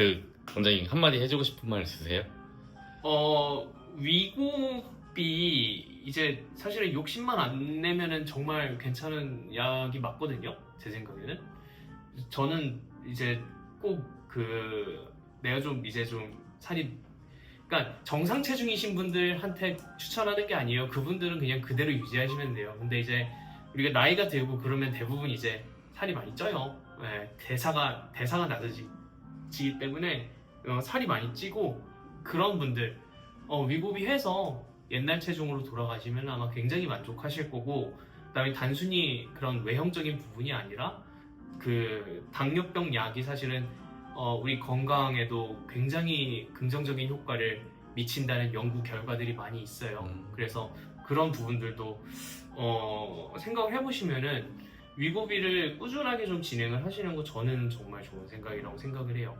그 원장님 한마디 해주고 싶은 말 있으세요? 어 위고비 이제 사실은 욕심만 안 내면은 정말 괜찮은 약이 맞거든요 제 생각에는. 저는 이제 꼭 그 내가 좀 이제 좀 살이 그러니까 정상 체중이신 분들한테 추천하는 게 아니에요. 그분들은 그냥 그대로 유지하시면 돼요. 근데 이제 우리가 나이가 들고 그러면 대부분 이제 살이 많이 쪄요. 네, 대사가 대사가 낮아지 기 때문에 어, 살이 많이 찌고 그런 분들 어, 위고비 해서 옛날 체중으로 돌아가시면 아마 굉장히 만족하실 거고 그다음에 단순히 그런 외형적인 부분이 아니라 그 당뇨병 약이 사실은 어, 우리 건강에도 굉장히 긍정적인 효과를 미친다는 연구 결과들이 많이 있어요. 음. 그래서 그런 부분들도 어, 생각을 해보시면은 위고비를 꾸준하게 좀 진행을 하시는 거 저는 정말 좋은 생각이라고 생각을 해요.